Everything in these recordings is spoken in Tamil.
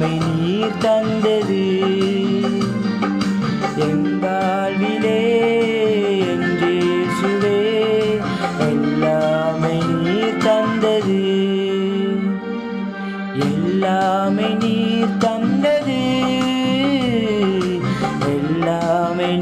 எல்லாமே நீர் தந்தது. என் வாழ்விலே என் எல்லாமே நீர் தந்தது. எல்லாமே நீர் தந்தது. எல்லாமே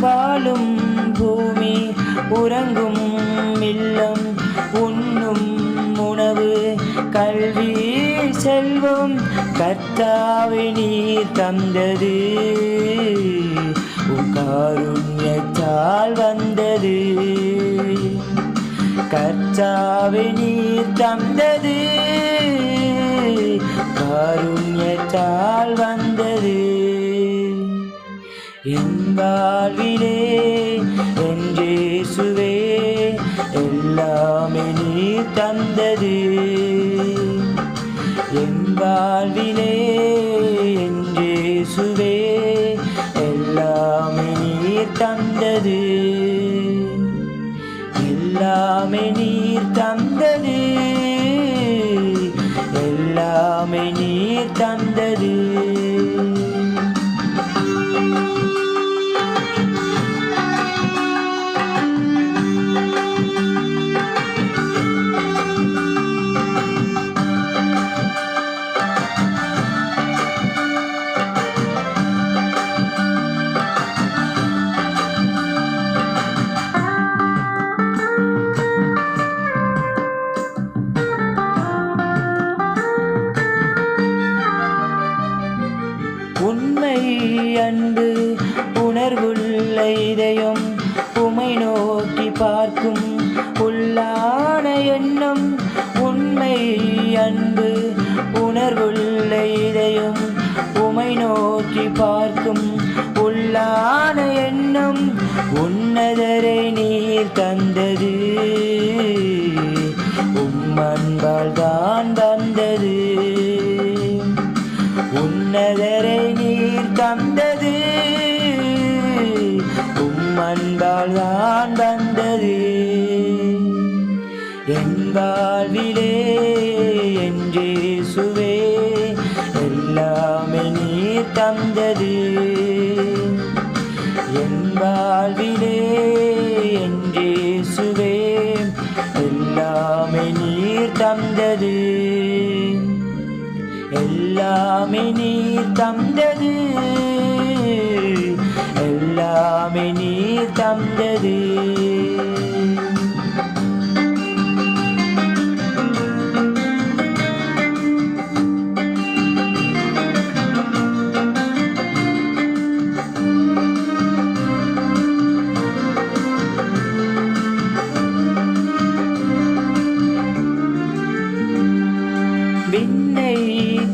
வாழும் பூமி உறங்கும் இல்லம் உண்ணும் உணவு. கல்வி செல்வம் கர்த்தாவை நீர் தந்தது. உக்காருண்யத்தால் வந்தது. கர்த்தாவை நீர் தந்தது. காருண்யத்தால் வந்தது. வாழ்விலே என் இயேசுவே எல்லாமே நீ தந்தது. என் வாழ்விலே என் இயேசுவே எல்லாமே நீர் தந்தது. எல்லாமே நீர் தந்தது. எல்லாமே நீர் தந்தது. இதயம் உமை நோக்கி பார்க்கும் உள்ளான எண்ணம் உண்மை அன்பு உணர்வுள்ள இதயம் உமை நோக்கி பார்க்கும் உள்ளான எண்ணம் உன்னதரை நீர் தந்தது. உம்மன்பால் தான் வந்தது உன்னதரை நீர் உம்மன்பால் தான் வந்தது. என் வாழ்விலே என் இயேசுவே எல்லாமே நீர் தந்தது. என் வாழ்விலே என் இயேசுவே எல்லாமே நீர் தந்தது. எல்லாமே நீர் தந்தது. நீர் தந்தது விண்ணை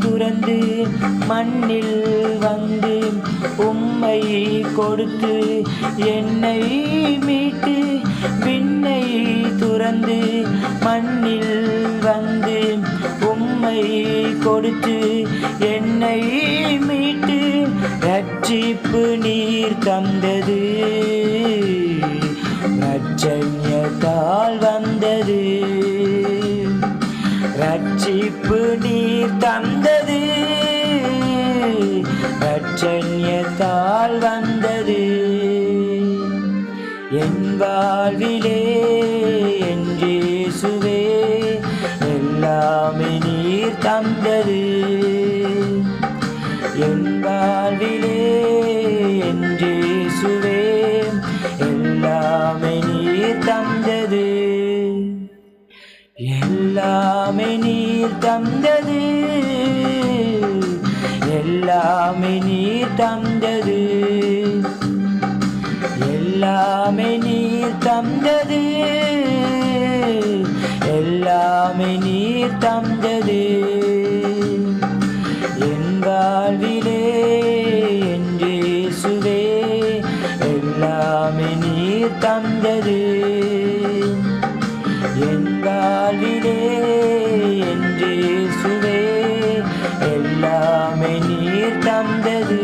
துறந்து மண்ணில் வந்து உம்மை கொடுத்து என்னை மீட்டு விண்ணை துறந்து மண்ணில் வந்து உம்மை கொடுத்து என்னை மீட்டு ரட்சிப்பு நீர் தந்தது. நச்சன்யத்தால் வந்தது. ரட்சிப்பு நீர் தந்தது. ரட்சண்யத்தால் வந்தது. என் வாழ்விலே என்றேசுவே எல்லாமே நீர் தந்தது. என் வாழ்வில் எல்லாமே நீர் தந்தது. எல்லாமே நீர் தந்தது. எல்லாமே நீர் தந்தது. எல்லாமே நீர் தந்தது. என் வாழ்விலே என் இயேசுவே எல்லாமே நீர் தந்தது. நாளிலே என்றே சுவே எல்லாமே நீர் தந்தது.